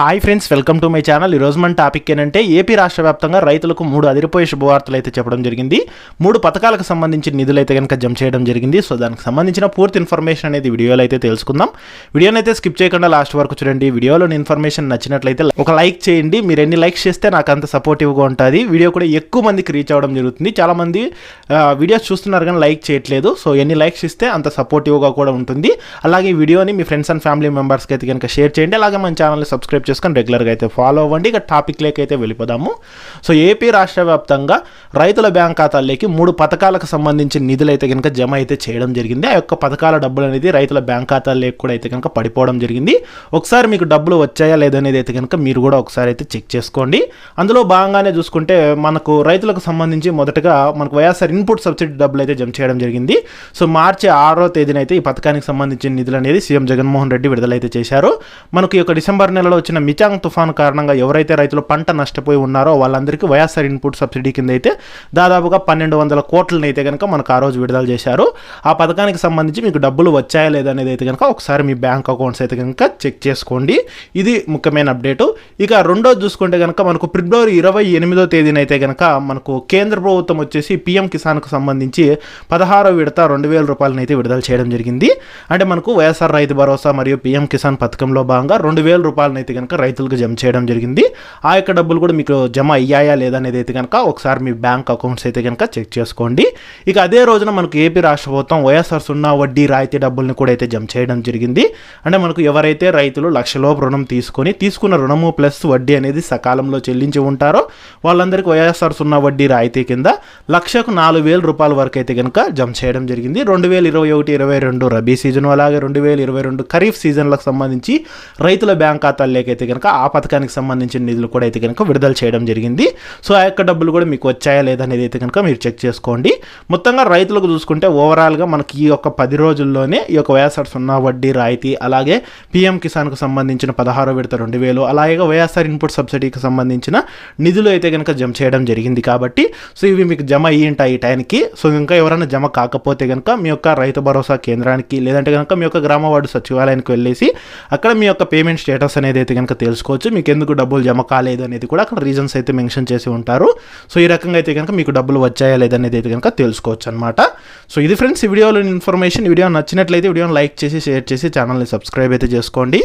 Hi friends welcome to my channel ఈరోజు మన topic ఏంటంటే ఏపీ రాష్ట్ర వ్యాప్తంగా రైతులకు మూడు అదిరిపోయే శుభవార్తలు అయితే చెప్పడం జరిగింది. మూడు పథకాలకు సంబంధించిన నిధులు అయితే కనుక జమ చేయడం జరిగింది. సో దానికి సంబంధించిన పూర్తి ఇన్ఫర్మేషన్ అనేది వీడియోలో అయితే తెలుసుకుందాం. వీడియోని అయితే స్కిప్ చేయకుండా లాస్ట్ వరకు చూడండి. వీడియోలోని ఇన్ఫర్మేషన్ నచ్చినట్లయితే ఒక లైక్ చేయండి. మీరు ఎన్ని లైక్స్ చేస్తే నాకు అంత సపోర్టివ్గా ఉంటుంది. వీడియో కూడా ఎక్కువ మందికి రీచ్ అవ్వడం జరుగుతుంది. చాలామంది వీడియోస్ చూస్తున్నారు కానీ లైక్ చేయట్లేదు. సో ఎన్ని లైక్స్ ఇస్తే అంత సపోర్టివ్గా కూడా ఉంటుంది. అలాగే వీడియోని మీ ఫ్రెండ్స్ అండ్ ఫ్యామిలీ మెంబర్స్కి అయితే కనుక షేర్ చేయండి. అలాగే మన ఛానల్ని సబ్స్క్రైబ్ చేసుకొని రెగ్యులర్గా అయితే ఫాలో అవ్వండి. ఇక టాపిక్ అయితే వెళ్ళిపోదాము. సో ఏపీ రాష్ట్ర వ్యాప్తంగా రైతుల బ్యాంక్ ఖాతాల్లోకి మూడు పథకాలకు సంబంధించిన నిధులు అయితే కనుక జమ అయితే చేయడం జరిగింది. ఆ యొక్క పథకాల డబ్బులు అనేది రైతుల బ్యాంక్ ఖాతాల్లోకి కూడా అయితే కనుక పడిపోవడం జరిగింది. ఒకసారి మీకు డబ్బులు వచ్చాయా లేదనేది అయితే కనుక మీరు కూడా ఒకసారి అయితే చెక్ చేసుకోండి. అందులో భాగంగానే చూసుకుంటే మనకు రైతులకు సంబంధించి మొదటగా మనకు వైఎస్ఆర్ ఇన్పుట్ సబ్సిడీ డబ్బులు అయితే జమ చేయడం జరిగింది. సో మార్చి ఆరో తేదీన అయితే ఈ పథకానికి సంబంధించిన నిధులు అనేది సీఎం జగన్మోహన్ రెడ్డి విడుదలైతే చేశారు. మనకు ఈ యొక్క డిసెంబర్ నెలలో వచ్చిన మిచాంగ్ తుఫాను కారణంగా ఎవరైతే రైతులు పంట నష్టపోయి ఉన్నారో వాళ్ళందరికీ వైఎస్ఆర్ ఇన్పుట్ సబ్సిడీ కింద అయితే దాదాపుగా పన్నెండు వందల కోట్లను అయితే కనుక మనకు ఆ రోజు విడుదల చేశారు. ఆ పథకానికి సంబంధించి మీకు డబ్బులు వచ్చాయా లేదా అనేది అయితే కనుక ఒకసారి మీ బ్యాంక్ అకౌంట్స్ అయితే కనుక చెక్ చేసుకోండి. ఇది ముఖ్యమైన అప్డేటు. ఇక రెండోది చూసుకుంటే కనుక మనకు ఫిబ్రవరి ఇరవై ఎనిమిదో తేదీన అయితే కనుక మనకు కేంద్ర ప్రభుత్వం వచ్చేసి పిఎం కిసాన్కు సంబంధించి పదహారో విడత రెండు వేల రూపాయలను అయితే విడుదల చేయడం జరిగింది. అంటే మనకు వైఎస్ఆర్ రైతు భరోసా మరియు పిఎం కిసాన్ పథకంలో భాగంగా రెండు వేల రూపాయలను అయితే కనుక రైతులకు జమ చేయడం జరిగింది. ఆ యొక్క డబ్బులు కూడా మీకు జమ అయ్యాయా లేదా అనేది అయితే కనుక ఒకసారి మీ బ్యాంక్ అకౌంట్స్ అయితే కనుక చెక్ చేసుకోండి. ఇక అదే రోజున మనకు ఏపీ రాష్ట్ర ప్రభుత్వం వైఎస్ఆర్ సున్నా వడ్డీ రాయితీ డబ్బుల్ని కూడా అయితే జమ చేయడం జరిగింది. అంటే మనకు ఎవరైతే రైతులు లక్షలోపు రుణం తీసుకొని తీసుకున్న రుణము ప్లస్ వడ్డీ అనేది సకాలంలో చెల్లించి ఉంటారో వాళ్ళందరికీ వైఎస్ఆర్ సున్నా వడ్డీ రాయితీ కింద లక్షకు నాలుగు వేల రూపాయల వరకు అయితే కనుక జమ చేయడం జరిగింది. రెండు వేల ఇరవై ఒకటి ఇరవై రెండు రబీ సీజన్ అలాగే రెండు వేల ఇరవై రెండు ఖరీఫ్ సీజన్లకు సంబంధించి రైతుల బ్యాంక్ ఖాతాల్లోకి కనుక ఆ పథకానికి సంబంధించిన నిధులు కూడా అయితే కనుక విడుదల చేయడం జరిగింది. సో ఆ యొక్క డబ్బులు కూడా మీకు వచ్చాయా లేదా అనేది అయితే కనుక మీరు చెక్ చేసుకోండి. మొత్తంగా రైతులకు చూసుకుంటే ఓవరాల్గా మనకి ఈ యొక్క పది రోజుల్లోనే ఈ యొక్క వైఎస్ఆర్ సున్నా వడ్డీ రాయితీ అలాగే పిఎం కిసాన్కు సంబంధించిన పదహారో విడత రెండు వేలు అలాగే వైఎస్ఆర్ ఇన్పుట్ సబ్సిడీకి సంబంధించిన నిధులు అయితే కనుక జమ చేయడం జరిగింది కాబట్టి సో ఇవి మీకు జమ అయ్యి ఉంటాయి ఈ టైంకి. సో ఇంకా ఎవరైనా జమ కాకపోతే కనుక మీ యొక్క రైతు భరోసా కేంద్రానికి లేదంటే కనుక మీ యొక్క గ్రామ వార్డు సచివాలయానికి వెళ్ళేసి అక్కడ మీ యొక్క పేమెంట్ స్టేటస్ అనేది అయితే కనుక తెలుసుకోవచ్చు. మీకు ఎందుకు డబ్బులు జమ కాలేదు అనేది కూడా అక్కడ రీజన్స్ అయితే మెన్షన్ చేసి ఉంటారు. సో ఈ రకంగా అయితే కనుక మీకు డబ్బులు వచ్చాయా లేదనేది అయితే కనుక తెలుసుకోవచ్చు అనమాట సో ఇది ఫ్రెండ్స్ ఈ వీడియోలో ఇన్ఫర్మేషన్ వీడియో నచ్చినట్లయితే వీడియోని లైక్ చేసి షేర్ చేసి ఛానల్ని సబ్స్క్రైబ్ అయితే చేసుకోండి.